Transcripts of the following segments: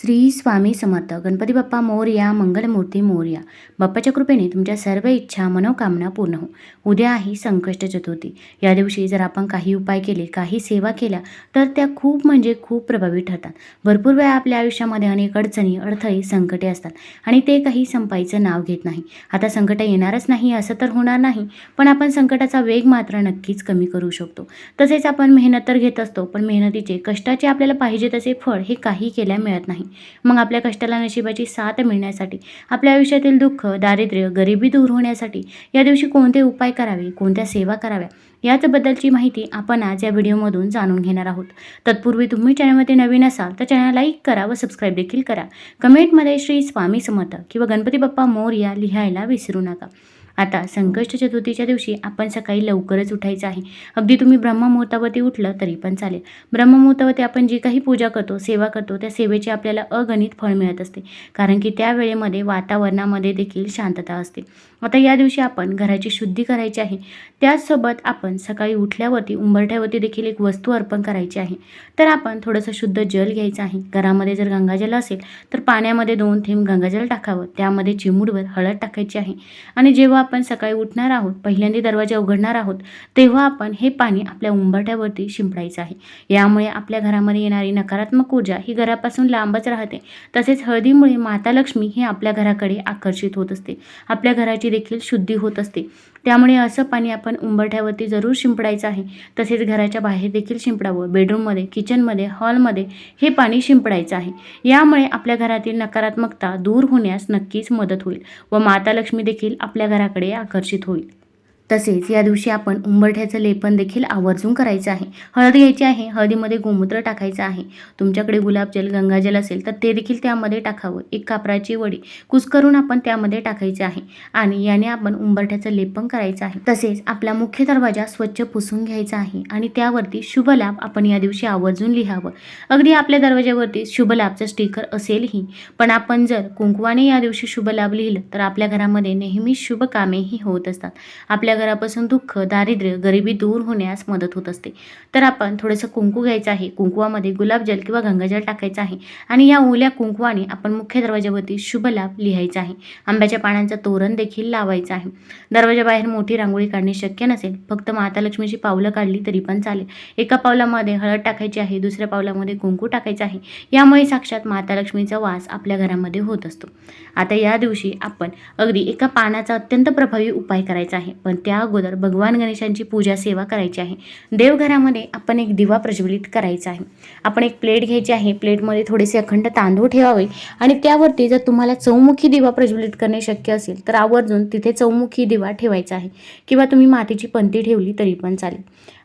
श्री स्वामी समर्थ. गणपती बाप्पा मोर्या मंगलमूर्ती मोर्या. बाप्पाच्या कृपेने तुमच्या सर्व इच्छा मनोकामना पूर्ण हो. उद्या आहे संकष्ट चतुर्थी. या दिवशी जर आपण काही उपाय केले काही सेवा केल्या तर त्या खूप म्हणजे खूप प्रभावी ठरतात. भरपूर वेळा आपल्या आयुष्यामध्ये अनेक अडचणी अडथळे संकटे असतात आणि ते काही संपायचं नाव घेत नाही. आता संकट येणारच नाही असं तर होणार नाही पण आपण संकटाचा वेग मात्र नक्कीच कमी करू शकतो. तसेच आपण मेहनत तर घेत असतो पण मेहनतीचे कष्टाचे आपल्याला पाहिजे तसे फळ हे काही केल्या मिळत नाही. मग आपल्या कष्टाला नशिबाची साथ मिळण्यासाठी आपल्या आयुष्यातील दुःख दारिद्र्य गरिबी दूर होण्यासाठी या दिवशी कोणते उपाय करावे कोणत्या सेवा कराव्या याचबद्दलची माहिती आपण आज या व्हिडिओमधून जाणून घेणार आहोत. तत्पूर्वी तुम्ही चॅनलमध्ये नवीन असाल तर चॅनल लाईक करा व सबस्क्राईब देखील करा. कमेंटमध्ये श्री स्वामी समर्थ किंवा गणपती बाप्पा मोरया लिहायला विसरू नका. आता संकष्ट चतुर्थीच्या दिवशी आपण सकाळी लवकरच उठायचं आहे. अगदी तुम्ही ब्रह्ममुहूर्तावरती उठलं तरी पण चालेल. ब्रह्ममुहूर्तावरती आपण जी काही पूजा करतो सेवा करतो त्या सेवेचे आपल्याला अगणित फळ मिळत असते. कारण की त्या वेळेमध्ये वातावरणामध्ये देखील शांतता असते. आता या दिवशी आपण घराची शुद्धी करायची आहे. त्याचसोबत आपण सकाळी उठल्यावरती उंबरठ्यावरती देखील एक वस्तू अर्पण करायची आहे. तर आपण थोडंसं शुद्ध जल घ्यायचं आहे. घरामध्ये जर गंगाजल असेल तर पाण्यामध्ये दोन थेंब गंगाजल टाकावं. त्यामध्ये चिमूडवर हळद टाकायची आहे. आणि जेव्हा आपण सकाळी उठणार आहोत पहिल्यांदा दरवाजा उघडणार आहोत तेव्हा आपण हे पाणी आपल्या उंबरठ्यावरती शिंपडायचं आहे. यामुळे आपल्या घरामध्ये येणारी नकारात्मक ऊर्जा ही घरापासून लांबच राहते. तसेच हळदीमुळे माता लक्ष्मी ही आपल्या घराकडे आकर्षित होत असते. आपल्या घराची देखील शुद्धी होत असते. त्यामुळे असं पाणी आपण उंबरठ्यावरती जरूर शिंपडायचं आहे. तसेच घराच्या बाहेर देखील शिंपडावं. बेडरूममध्ये किचनमध्ये हॉलमध्ये हे पाणी शिंपडायचं आहे. यामुळे आपल्या घरातील नकारात्मकता दूर होण्यास नक्कीच मदत होईल व माता लक्ष्मी देखील आपल्या घराकडे आकर्षित होईल. तसेच या दिवशी आपण उंबरठ्याचं लेपन देखील आवर्जून करायचं आहे. हळद घ्यायची आहे हळदीमध्ये गोमूत्र टाकायचं आहे. तुमच्याकडे गुलाबजल गंगाजल असेल तर ते देखील त्यामध्ये टाकावं. एक कापराची वडी कुस्करून आपण त्यामध्ये टाकायचे आहे. आणि याने आपण उंबरठ्याचं लेपन करायचं आहे. तसेच आपला मुख्य दरवाजा स्वच्छ पुसून घ्यायचा आहे आणि त्यावरती शुभ लाभ आपण या दिवशी आवर्जून लिहावं. अगदी आपल्या दरवाज्यावरती शुभ लाभचं स्टिकर असेलही पण आपण जर कुंकवाने या दिवशी शुभ लाभ लिहिलं तर आपल्या घरामध्ये नेहमी शुभ कामेही होत असतात. आपल्या घरापासून दुःख दारिद्र्य गरिबी दूर होण्यास मदत होत असते. तर आपण थोडंसं कुंकू घ्यायचं आहे. कुंकुवामध्ये गुलाबजल किंवा गंगाजल टाकायचं आहे आणि या ओल्या कुंकवाने आपण मुख्य दरवाजावरती शुभ लाभ लिहायचा आहे. आंब्याच्या पानांचं तोरण देखील लावायचं आहे. दरवाजाबाहेर मोठी रांगोळी काढणे शक्य नसेल. फक्त माता लक्ष्मीची पावलं काढली तरी पण चालेल. एका पावलामध्ये हळद टाकायची आहे दुसऱ्या पावलामध्ये कुंकू टाकायचं आहे. यामुळे साक्षात माता लक्ष्मीचा वास आपल्या घरामध्ये होत असतो. आता या दिवशी आपण अगदी एका पानाचा अत्यंत प्रभावी उपाय करायचा आहे. पण त्या त्या अगोदर भगवान गणेशांची पूजा सेवा करायची आहे. देवघरामध्ये आपण एक दिवा प्रज्वलित करायचा आहे. आपण एक प्लेट घ्यायची आहे. प्लेटमध्ये थोडेसे अखंड तांदूळ ठेवावे आणि त्यावरती जर तुम्हाला चौमुखी दिवा प्रज्वलित करणे शक्य असेल तर आवर्जून तिथे चौमुखी दिवा ठेवायचा आहे. किंवा तुम्ही मातीची पंती ठेवली तरी पण चालेल.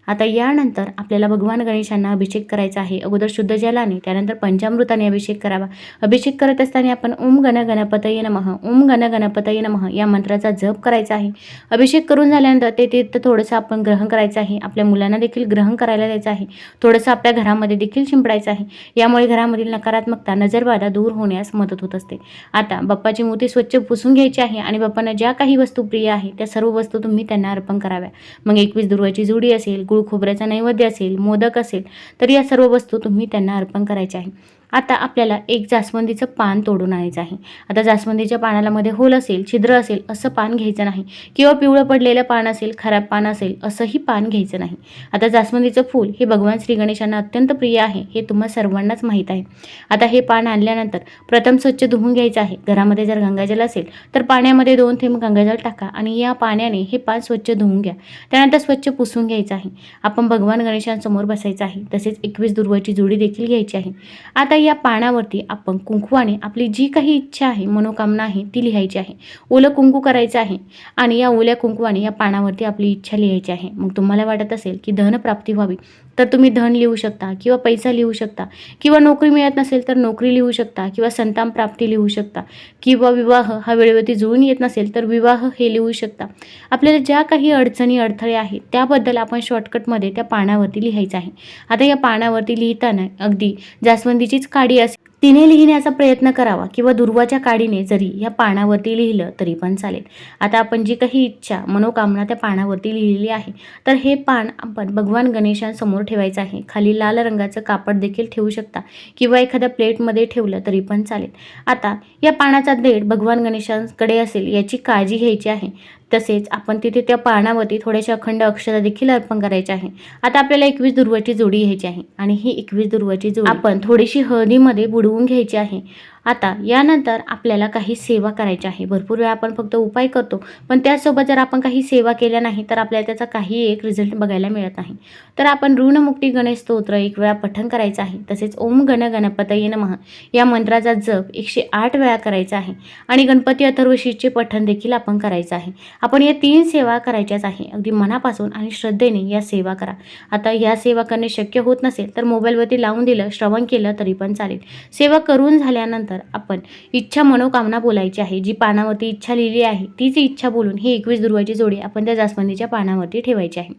आता यानंतर आपल्याला भगवान गणेशांना अभिषेक करायचा आहे. अगोदर शुद्ध जलाने त्यानंतर पंचामृताने अभिषेक करावा. अभिषेक करत असताना आपण ओम गण गणपतये नमः ओम गण गणपतये नमः या मंत्राचा जप करायचा आहे. अभिषेक करून झाल्यानंतर ते तिथं थोडंसं आपण ग्रहण करायचं आहे. आपल्या मुलांना देखील ग्रहण करायला द्यायचं आहे. थोडंसं आपल्या घरामध्ये देखील शिंपडायचं आहे. यामुळे घरामधील नकारात्मकता नजरबाधा दूर होण्यास मदत होत असते. आता बाप्पाची मूर्ती स्वच्छ पुसून घ्यायची आहे आणि बाप्पांना ज्या काही वस्तू प्रिय आहे त्या सर्व वस्तू तुम्ही त्यांना अर्पण कराव्या. मग एकवीस दुर्वाची जुडी असेल गुळ खोबऱ्याचा नैवेद्य असेल मोदक असेल तर या सर्व वस्तू तुम्ही त्यांना अर्पण करायच्या आहे आता आपल्याला एक जास्वंदीचं पान तोडून आणायचं आहे. आता जास्वंदीच्या पानाला मध्ये होल असेल छिद्र असेल असं पान घ्यायचं नाही. किंवा पिवळं पडलेलं पान असेल खराब पान असेल असंही पान घ्यायचं नाही. आता जास्वंदीचं फूल हे भगवान श्री गणेशांना अत्यंत प्रिय आहे हे तुम्हा सर्वांनाच माहीत आहे. आता हे पान आणल्यानंतर प्रथम स्वच्छ धुवून घ्यायचं आहे. घरामध्ये जर गंगाजल असेल तर पाण्यामध्ये दोन थेंब गंगाजल टाका आणि या पाण्याने हे पान स्वच्छ धुवून घ्या. त्यानंतर स्वच्छ पुसून घ्यायचं आहे. आपण भगवान गणेशांसमोर बसायचं आहे. तसेच एकवीस दुर्वाची जोडी देखील घ्यायची आहे. आता या पानावरती आपण कुंकवाने आपली जी काही इच्छा आहे मनोकामना आहे ती लिहायची आहे. ओलं कुंकू करायचं आहे आणि या ओल्या कुंकवाने या पानावरती आपली इच्छा लिहायची आहे. मग तुम्हाला वाटत असेल की धनप्राप्ती व्हावी तर तुम्ही धन लिहू शकता किंवा पैसा लिहू शकता किंवा नोकरी मिळत नसेल तर नोकरी लिहू शकता किंवा संतान प्राप्ती लिहू शकता किंवा विवाह हा वेळेवरती जुळून येत नसेल तर विवाह हे लिहू शकता. आपल्याला ज्या काही अडचणी अडथळे आहेत त्याबद्दल आपण शॉर्टकटमध्ये त्या पानावरती लिहायचं आहे. आता या पानावरती लिहिताना अगदी जास्वंदीचीच काडी असेल. तिने लिहिण्याचा प्रयत्न करावा किंवा दुर्वाच्या काडीने जरी या पानावरती लिहिलं तरी पण चालेल. आता आपण जी काही इच्छा मनोकामना त्या पानावरती लिहिलेली आहे तर हे पान आपण भगवान गणेशांसमोर ठेवायचं आहे. खाली लाल रंगाचं कापड देखील ठेवू शकता किंवा एखाद्या प्लेटमध्ये ठेवलं तरी पण चालेल. आता या पानाचा देठ भगवान गणेशांकडे असेल याची काळजी घ्यायची आहे. तसेच आपण तिथे त्या पानावरती थोड्याशा अखंड अक्षरा देखील अर्पण करायचे आहे. आता आपल्याला एकवीस दुर्वाची जोडी घ्यायची आहे आणि ही एकवीस दुर्वाची जोडी आपण थोडीशी हळदीमध्ये बुडवून घ्यायची आहे. आता यानंतर आपल्याला काही सेवा करायची आहे. भरपूर वेळा आपण फक्त उपाय करतो पण त्याचसोबत जर आपण काही सेवा केल्या नाही तर आपल्याला त्याचा काही एक रिझल्ट बघायला मिळत नाही. तर आपण ऋणमुक्ती गणेश स्तोत्र एक वेळा पठण करायचं आहे. तसेच ओम गण गणपतये नमः या मंत्राचा जप एकशे आठ वेळा करायचा आहे. आणि गणपती अथर्वशीचे पठण देखील आपण करायचं आहे. आपण या तीन सेवा करायच्याच आहे. अगदी मनापासून आणि श्रद्धेने या सेवा करा. आता या सेवा करणे शक्य होत नसेल तर मोबाईलवरती लावून दिलं श्रवण केलं तरी पण चालेल. सेवा करून झाल्यानंतर आपण इच्छा मनोकामना बोलायची आहे. जी पानावरती इच्छा लिहिली आहे तीच इच्छा बोलून ही एकवीस दुर्वाची जोडी आपण त्या जास्वंदीच्या पानावरती ठेवायची आहे.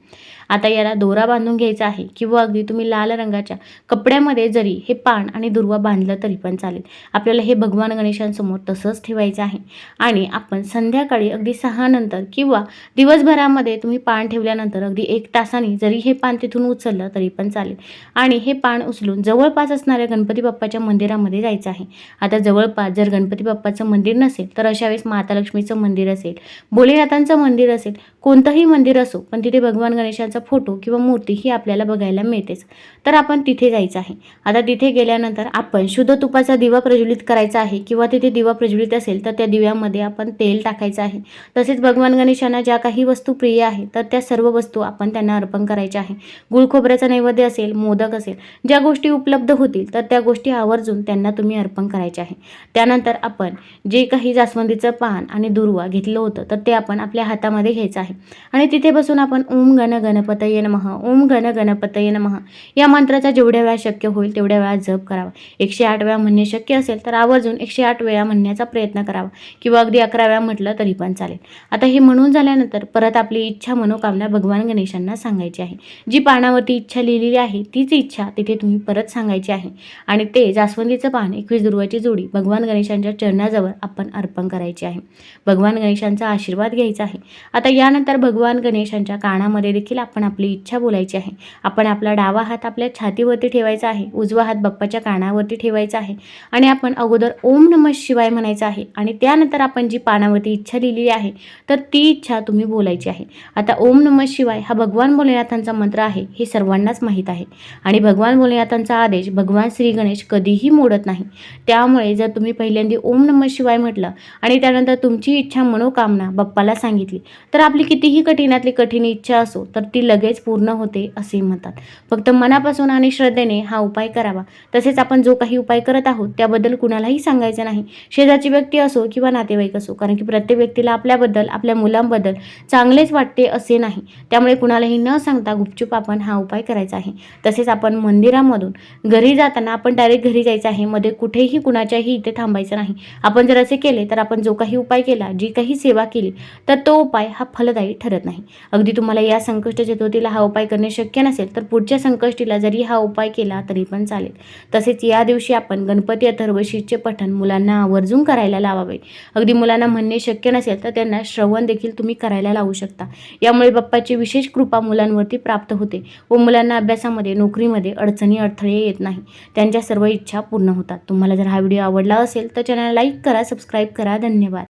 आता याला दोरा बांधून घ्यायचा आहे किंवा अगदी तुम्ही लाल रंगाच्या कपड्यामध्ये जरी हे पान आणि दुर्वा बांधलं तरी पण चालेल. आपल्याला हे भगवान गणेशांसमोर तसंच ठेवायचं आहे. आणि आपण संध्याकाळी अगदी सहा नंतर किंवा दिवसभरामध्ये तुम्ही पान ठेवल्यानंतर अगदी एक तासाने जरी हे पान तिथून उचललं तरी पण चालेल. आणि हे पान उचलून जवळपास असणाऱ्या गणपती बाप्पाच्या मंदिरामध्ये जायचं आहे. आता जवळपास जर गणपती बाप्पाचं मंदिर नसेल तर अशा वेळेस माता लक्ष्मीचं मंदिर असेल भोलेनाथांचं मंदिर असेल कोणतंही मंदिर असो पण तिथे भगवान गणेशांचा फोटो किंवा मूर्ती ही आपल्याला बघायला मिळतेच. तर आपण तिथे जायचं आहे. आता तिथे गेल्यानंतर आपण शुद्ध तुपाचा दिवा प्रज्वलित करायचा आहे किंवा तिथे दिवा प्रज्वलित असेल तर त्या दिव्यामध्ये आपण तेल टाकायचं आहे. तसेच भगवान गणेशांना ज्या काही वस्तू प्रिय आहे तर त्या सर्व वस्तू आपण त्यांना अर्पण करायच्या आहे. गुळखोबऱ्याचा नैवेद्य असेल मोदक असेल ज्या गोष्टी उपलब्ध होतील तर त्या गोष्टी आवर्जून त्यांना तुम्ही अर्पण करायचे आहे. त्यानंतर आपण जे काही जास्वंदीचं पान आणि दुर्वा घेतलं होतं तर ते आपण आपल्या हातामध्ये घ्यायचं आहे. आणि तिथे बसून आपण ओम गण गणपतये नमः ओम गण गणपतये नमः. या मंत्राचा जेवढ्या वेळा शक्य होईल तेवढ्या वेळा जप करावा. एकशे आठ वेळा म्हणणे शक्य असेल तर आवर्जून एकशे आठ वेळा म्हणण्याचा प्रयत्न करावा. किंवा अगदी अकरा वेळा म्हटलं तरी पण चालेल. आता हे म्हणून झाल्यानंतर परत आपली इच्छा मनोकामना भगवान गणेशांना सांगायची आहे. जी पानावरती इच्छा लिहिलेली आहे तीच इच्छा तिथे तुम्ही परत सांगायची आहे. आणि ते जास्वंदीचं पान एकवीस दुर्वाची जोडी भगवान गणेशांच्या चरणाजवळ आपण अर्पण करायची आहे. भगवान गणेशांचा आशीर्वाद घ्यायचा आहे. आता यानंतर भगवान गणेशांच्या कानामध्ये देखील आपण आपली इच्छा बोलायची आहे. आपण आपला डावा हात आपल्या छातीवरती ठेवायचा आहे. उजवा हात बाप्पाच्या कानावरती ठेवायचा आहे. आणि आपण अगोदर ओम नम शिवाय म्हणायचं आहे. आणि त्यानंतर आपण जी पानावरती इच्छा लिहिलेली आहे तर ती इच्छा तुम्ही बोलायची आहे. आता ओम नम शिवाय हा भगवान भोलेनाथांचा मंत्र आहे हे सर्वांनाच माहीत आहे. आणि भगवान भोलेनाथांचा आदेश भगवान श्री गणेश कधीही मोडत नाही. त्या त्यामुळे जर तुम्ही पहिल्यांदा ओम नम शिवाय म्हटलं आणि त्यानंतर तुमची इच्छा मनोकामना बाप्पाला सांगितली तर आपली कितीही कठीणातली कठीण इच्छा असो तर ती लगेच पूर्ण होते असे म्हणतात. फक्त मनापासून आणि श्रद्धेने हा उपाय करावा. तसेच आपण जो काही उपाय करत आहोत त्याबद्दल कुणालाही सांगायचं नाही. शेजारची व्यक्ती असो किंवा नातेवाईक असो कारण की प्रत्येक व्यक्तीला आपल्याबद्दल आपल्या मुलांबद्दल चांगलेच वाटते असे नाही. त्यामुळे कुणालाही न सांगता गुपचूप आपण हा उपाय करायचा आहे. तसेच आपण मंदिरामधून घरी जाताना आपण डायरेक्ट घरी जायचं आहे. मध्ये कुठेही कुणाच्याही इथे थांबायचं नाही. आपण जर असे केले तर आपण जो काही उपाय केला जी काही सेवा केली तर तो उपाय हा फलदायी ठरत नाही. अगदी तुम्हाला या संकष्ट चतुर्थीला हा उपाय करणे शक्य नसेल तर पुढच्या संकष्टीला जरी हा उपाय केला तरी पण चालेल. तसेच या दिवशी आपण गणपती अथर्वशीचे पठण मुलांना आवर्जून करायला लावावे. अगदी मुलांना म्हणणे शक्य नसेल तर त्यांना श्रवण देखील तुम्ही करायला लावू शकता. यामुळे बाप्पाची विशेष कृपा मुलांवरती प्राप्त होते व मुलांना अभ्यासामध्ये नोकरीमध्ये अडचणी अडथळे येत नाही. त्यांच्या सर्व इच्छा पूर्ण होतात. तुम्हाला जर हा व्हिडिओ आवडला असेल तर चॅनल लाईक करा सबस्क्राईब करा. धन्यवाद.